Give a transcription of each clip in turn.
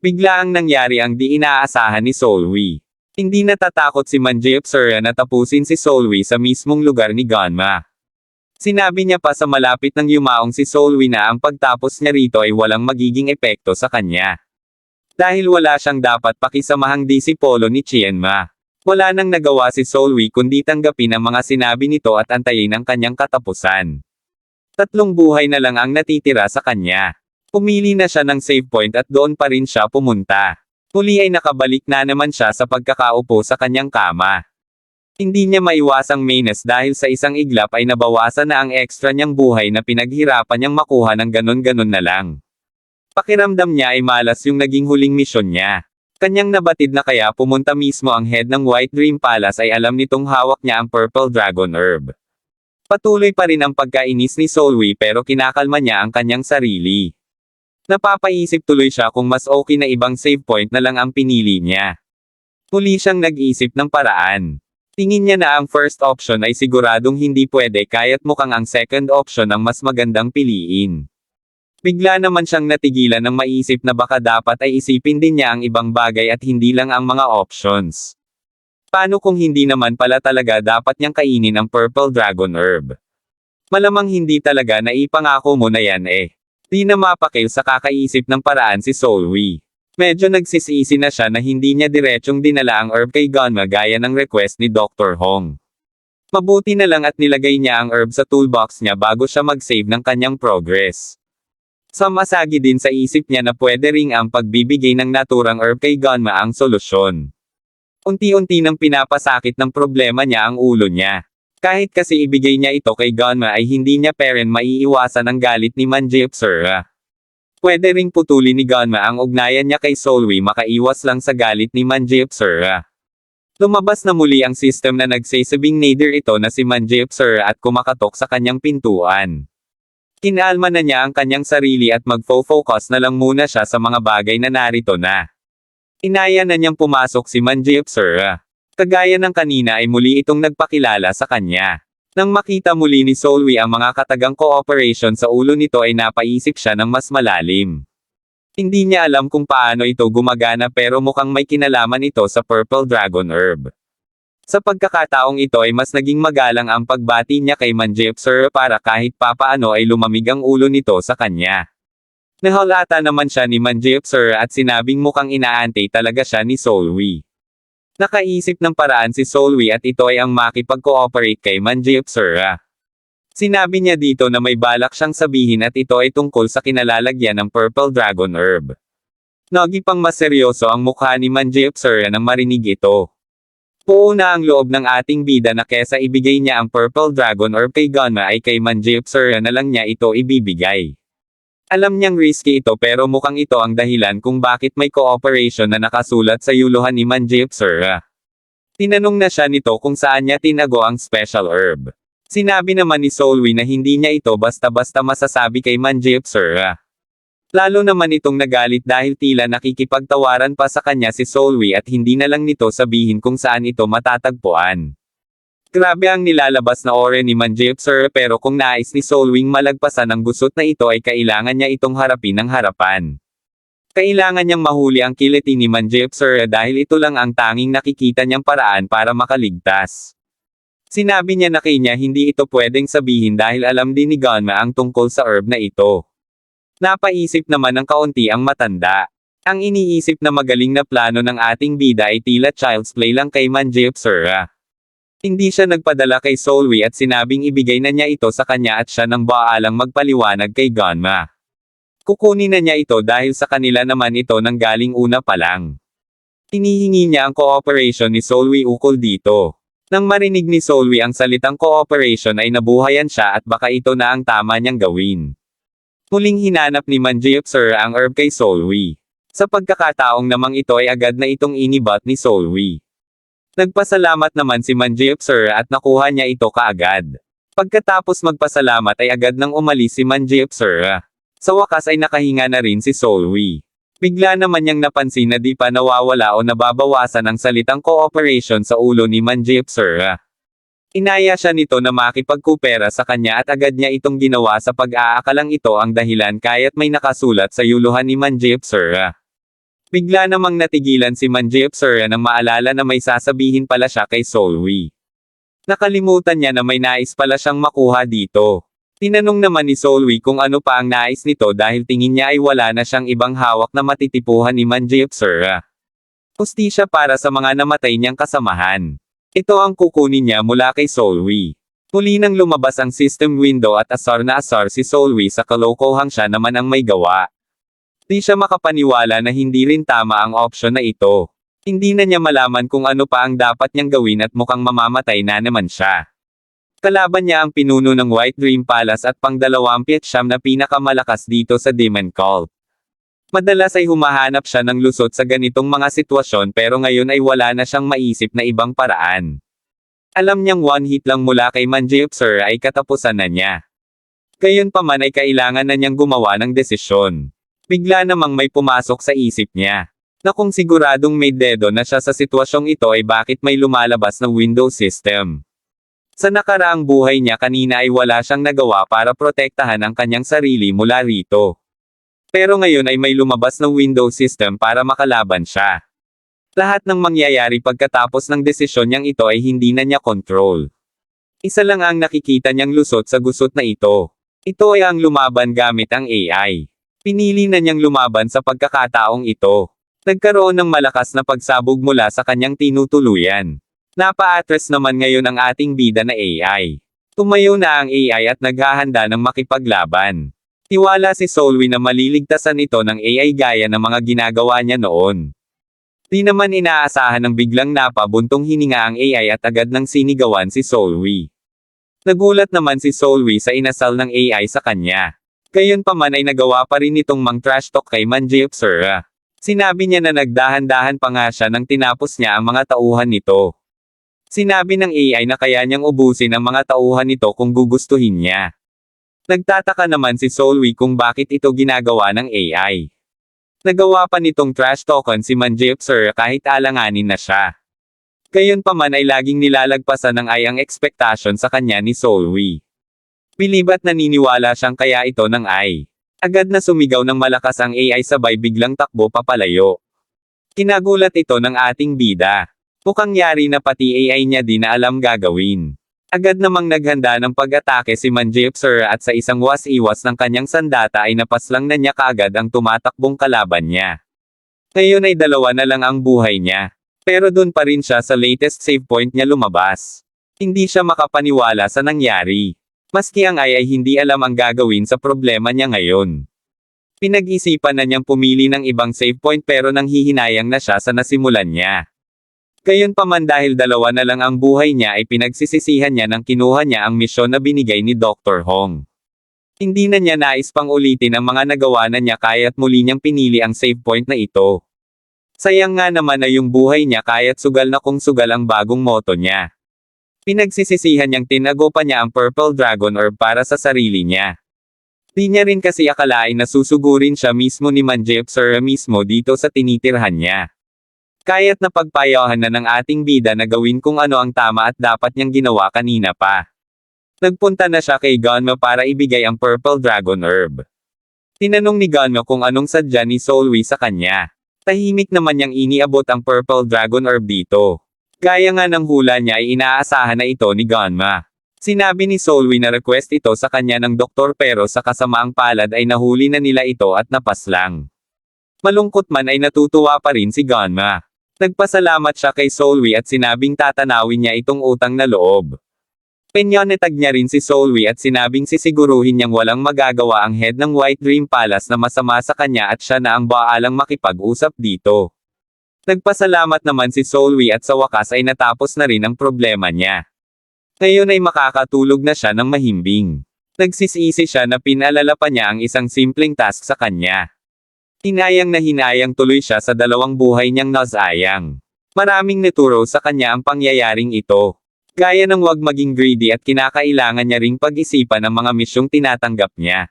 Bigla ang nangyari ang di inaasahan ni Solwi. Hindi natatakot si Manjeopsura na tapusin si Solwi sa mismong lugar ni Ganma. Sinabi niya pa sa malapit ng yumaong si Solwi na ang pagtapos niya rito ay walang magiging epekto sa kanya. Dahil wala siyang dapat pakisamahang disipolo ni Chienma. Wala nang nagawa si Solwi kundi tanggapin ang mga sinabi nito at antayin ang kanyang katapusan. Tatlong buhay na lang ang natitira sa kanya. Pumili na siya ng save point at doon pa rin siya pumunta. Muli ay nakabalik na naman siya sa pagkakaupo sa kanyang kama. Hindi niya maiwasang mainas dahil sa isang iglap ay nabawasan na ang extra niyang buhay na pinaghirapan niyang makuha ng ganon-ganon na lang. Pakiramdam niya ay malas yung naging huling misyon niya. Kanyang nabatid na kaya pumunta mismo ang head ng White Dream Palace ay alam nitong hawak niya ang Purple Dragon Herb. Patuloy pa rin ang pagkainis ni Solwi pero kinakalma niya ang kanyang sarili. Napapaisip tuloy siya kung mas okay na ibang save point na lang ang pinili niya. Muli siyang nag-isip ng paraan. Tingin niya na ang first option ay siguradong hindi pwede kaya't mukhang ang second option ang mas magandang piliin. Bigla naman siyang natigilan ng maisip na baka dapat ay isipin din niya ang ibang bagay at hindi lang ang mga options. Paano kung hindi naman pala talaga dapat niyang kainin ang Purple Dragon Herb? Malamang hindi talaga na ipangako mo na yan eh. Di na mapakil sa kakaisip ng paraan si Solwi. Medyo nagsisisi na siya na hindi niya diretsyong dinala ang herb kay Gunma gaya ng request ni Dr. Hong. Mabuti na lang at nilagay niya ang herb sa toolbox niya bago siya mag-save ng kanyang progress. Sa masagi din sa isip niya na pwede ring ang pagbibigay ng naturang herb kay Gunma ang solusyon. Unti-unti nang pinapasakit ng problema niya ang ulo niya. Kahit kasi ibigay niya ito kay Gunma ay hindi niya peren maiiwasan ang galit ni Manjeopsura. Pwede ring putulin ni Gunma ang ugnayan niya kay Solwi makaiwas lang sa galit ni Manjeopsura. Lumabas na muli ang system na nagsasabing nadir ito na si Manjeopsura at kumakatok sa kanyang pintuan. Kinalma na niya ang kanyang sarili at magfo-focus na lang muna siya sa mga bagay na narito na. Inaya na niyang pumasok si Manjeopsura. Kagaya ng kanina ay muli itong nagpakilala sa kanya. Nang makita muli ni Solwi ang mga katagang cooperation sa ulo nito ay napaisip siya ng mas malalim. Hindi niya alam kung paano ito gumagana pero mukhang may kinalaman ito sa Purple Dragon Herb. Sa pagkakataong ito ay mas naging magalang ang pagbati niya kay Manjeopsura para kahit papaano ay lumamig ang ulo nito sa kanya. Nahalata naman siya ni Manjeopsura at sinabing mukhang inaantay talaga siya ni Solwi. Nakaisip ng paraan si Solwi at ito ay ang makipag-cooperate kay Manjeopsura. Sinabi niya dito na may balak siyang sabihin at ito ay tungkol sa kinalalagyan ng Purple Dragon Herb. Nagi pang mas ang mukha ni Manjeopsura nang marinig ito. Puo na ang loob ng ating bida na kesa ibigay niya ang Purple Dragon Herb kay Gunma ay kay Manjeopsura na lang niya ito ibibigay. Alam niyang risky ito pero mukhang ito ang dahilan kung bakit may cooperation na nakasulat sa yuluhan ni Manjeopsura. Tinanong na siya nito kung saan niya tinago ang special herb. Sinabi naman ni Solwi na hindi niya ito basta-basta masasabi kay Manjeopsura. Lalo naman itong nagalit dahil tila nakikipagtawaran pa sa kanya si Solwi at hindi na lang nito sabihin kung saan ito matatagpuan. Grabe ang nilalabas na ore ni Manjeopsura pero kung nais ni Solwing malagpasan ang gusot na ito ay kailangan niya itong harapin ng harapan. Kailangan niyang mahuli ang kiliti ni Manjeopsura dahil ito lang ang tanging nakikita niyang paraan para makaligtas. Sinabi niya na kay niya hindi ito pwedeng sabihin dahil alam din ni Gunma ang tungkol sa herb na ito. Napaisip naman ng kaunti ang matanda. Ang iniisip na magaling na plano ng ating bida ay tila child's play lang kay Manjeopsura. Hindi siya nagpadala kay Solwi at sinabing ibigay na niya ito sa kanya at siya nang baalang magpaliwanag kay Gunma. Kukunin na niya ito dahil sa kanila naman ito nang galing una pa lang. Hinihingi niya ang cooperation ni Solwi ukol dito. Nang marinig ni Solwi ang salitang cooperation ay nabuhayan siya at baka ito na ang tama niyang gawin. Muling hinanap ni Manjeopsura ang herb kay Solwi. Sa pagkakataong namang ito ay agad na itong inibat ni Solwi. Nagpasalamat naman si Manjeopsura at nakuha niya ito kaagad. Pagkatapos magpasalamat ay agad nang umalis si Manjeopsura. Sa wakas ay nakahinga na rin si Solwi. Bigla naman niyang napansin na di pa nawawala o nababawasan ang salitang cooperation sa ulo ni Manjeopsura. Inaya siya nito na makipagkupera sa kanya at agad niya itong ginawa sa pag-aakalang ito ang dahilan kaya't may nakasulat sa yuluhan ni Manjeopsura. Bigla namang natigilan si Manjeopsura nang maalala na may sasabihin pala siya kay Solwi. Nakalimutan niya na may nais pala siyang makuha dito. Tinanong naman ni Solwi kung ano pa ang nais nito dahil tingin niya ay wala na siyang ibang hawak na matitipuhan ni Manjeopsura. Hustisya para sa mga namatay niyang kasamahan. Ito ang kukunin niya mula kay Solwi. Muli nang lumabas ang system window at asar na asar si Solwi sa kalokohang siya naman ang may gawa. Di siya makapaniwala na hindi rin tama ang option na ito. Hindi na niya malaman kung ano pa ang dapat niyang gawin at mukhang mamamatay na naman siya. Kalaban niya ang pinuno ng White Dream Palace at pangdalawampiyat siyam na pinakamalakas dito sa Demon Cult. Madalas ay humahanap siya ng lusot sa ganitong mga sitwasyon pero ngayon ay wala na siyang maisip na ibang paraan. Alam niyang one hit lang mula kay Manjeopsur ay katapusan na niya. Gayon pa man ay kailangan na niyang gumawa ng desisyon. Bigla namang may pumasok sa isip niya. Na kung siguradong may dedo na siya sa sitwasyong ito ay bakit may lumalabas na Windows system. Sa nakaraang buhay niya kanina ay wala siyang nagawa para protektahan ang kanyang sarili mula rito. Pero ngayon ay may lumabas na Windows system para makalaban siya. Lahat ng mangyayari pagkatapos ng desisyon niyang ito ay hindi na niya control. Isa lang ang nakikita niyang lusot sa gusot na ito. Ito ay ang lumaban gamit ang AI. Pinili na niyang lumaban sa pagkakataong ito. Nagkaroon ng malakas na pagsabog mula sa kanyang tinutuluyan. Napa-address naman ngayon ang ating bida na AI. Tumayo na ang AI at naghahanda ng makipaglaban. Tiwala si Solwi na maliligtasan ito ng AI gaya ng mga ginagawa niya noon. Di naman inaasahan ng biglang napabuntong hininga ang AI at agad ng sinigawan si Solwi. Nagulat naman si Solwi sa inasal ng AI sa kanya. Gayon pa man ay nagawa pa rin itong mang trash talk kay Manjeopsura. Sinabi niya na nagdahan-dahan pa nga siya nang tinapos niya ang mga tauhan nito. Sinabi ng AI na kaya niyang ubusin ang mga tauhan nito kung gugustuhin niya. Nagtataka naman si Solwi kung bakit ito ginagawa ng AI. Nagawa pa nitong trash talkan si Manjeopsur kahit alanganin na siya. Gayon pa man ay laging nilalagpasan ng ay ang expectation sa kanya ni Solwi. Pilibat naniniwala siyang kaya ito ng ay. Agad na sumigaw ng malakas ang AI sabay biglang takbo papalayo. Kinagulat ito ng ating bida. Mukhang yari na pati AI niya di na alam gagawin. Agad namang naghanda ng pag-atake si Manjeopsur at sa isang was-iwas ng kanyang sandata ay napaslang na niya kaagad ang tumatakbong kalaban niya. Ngayon ay dalawa na lang ang buhay niya. Pero dun pa rin siya sa latest save point niya lumabas. Hindi siya makapaniwala sa nangyari. Maski ang ay ay hindi alam ang gagawin sa problema niya ngayon. Pinag-isipan na niyang pumili ng ibang save point pero nang hihinayang na siya sa nasimulan niya. Gayon pa man dahil dalawa na lang ang buhay niya ay pinagsisisihan niya nang kinuha niya ang misyon na binigay ni Dr. Hong. Hindi na niya nais pang ulitin ang mga nagawa na niya kaya't muli niyang pinili ang save point na ito. Sayang nga naman na yung buhay niya kaya't sugal na kung sugal ang bagong moto niya. Pinagsisisihan niyang tinago pa niya ang Purple Dragon Orb para sa sarili niya. Di niya rin kasi akalain na susugurin siya mismo ni Manjeopsura mismo dito sa tinitirhan niya. Kaya't napagpayahan na ng ating bida na gawin kung ano ang tama at dapat niyang ginawa kanina pa. Nagpunta na siya kay Gonma para ibigay ang Purple Dragon Herb. Tinanong ni Gonma kung anong sadya ni Solwi sa kanya. Tahimik naman niyang iniabot ang Purple Dragon Herb dito. Gaya nga ng hula niya ay inaasahan na ito ni Gonma. Sinabi ni Solwi na request ito sa kanya ng doktor pero sa kasamaang palad ay nahuli na nila ito at napaslang. Malungkot man ay natutuwa pa rin si Gonma. Nagpasalamat siya kay Solwi at sinabing tatanawin niya itong utang na loob. Penyonetag niya rin si Solwi at sinabing sisiguruhin niyang walang magagawa ang head ng White Dream Palace na masama sa kanya at siya na ang baalang makipag-usap dito. Nagpasalamat naman si Solwi at sa wakas ay natapos na rin ang problema niya. Ngayon ay makakatulog na siya ng mahimbing. Nagsisisi siya na pinalala pa niya ang isang simpleng task sa kanya. Hinayang na hinayang tuloy siya sa dalawang buhay niyang nasayang. Maraming neturo sa kanya ang pangyayaring ito. Gaya ng wag maging greedy at kinakailangan niya ring pag-isipan ang mga misyong tinatanggap niya.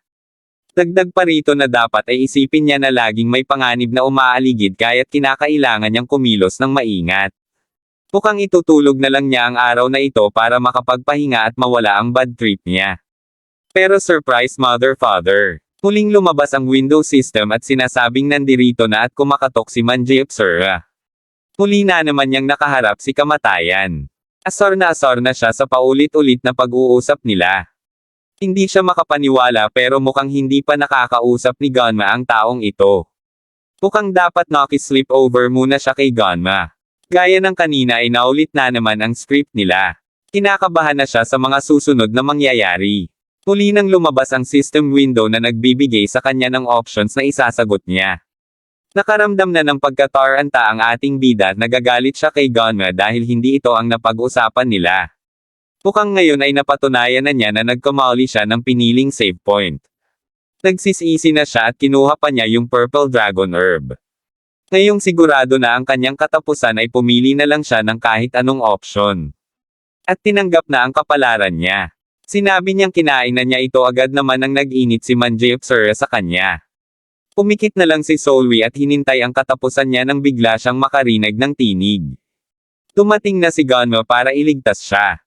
Dagdag pa rito na dapat ay isipin niya na laging may panganib na umaaligid kaya't kinakailangan niyang kumilos ng maingat. Mukhang itutulog na lang niya ang araw na ito para makapagpahinga at mawala ang bad trip niya. Pero surprise mother father. Muling lumabas ang Windows system at sinasabing nandirito na at kumakatok si Manjay Apsara. Muli na naman niyang nakaharap si kamatayan. Asar na asar na siya sa paulit-ulit na pag-uusap nila. Hindi siya makapaniwala pero mukhang hindi pa nakakausap ni Ganma ang taong ito. Mukhang dapat nakisleep over muna siya kay Ganma. Gaya ng kanina ay naulit na naman ang script nila. Kinakabahan na siya sa mga susunod na mangyayari. Muli nang lumabas ang system window na nagbibigay sa kanya ng options na isasagot niya. Nakaramdam na ng pagkataranta ang ating bida at nagagalit siya kay Gunma dahil hindi ito ang napag-usapan nila. Mukhang ngayon ay napatunayan na niya na nagkamali siya ng piniling save point. Nagsisisi na siya at kinuha pa niya yung Purple Dragon Herb. Ngayong sigurado na ang kanyang katapusan ay pumili na lang siya ng kahit anong option. At tinanggap na ang kapalaran niya. Sinabi niyang kinain na niya ito agad naman nang nag-init si Manjay Apsara sa kanya. Pumikit na lang si Solwi at hinintay ang katapusan niya nang bigla siyang makarinig ng tinig. Dumating na si Gunma para iligtas siya.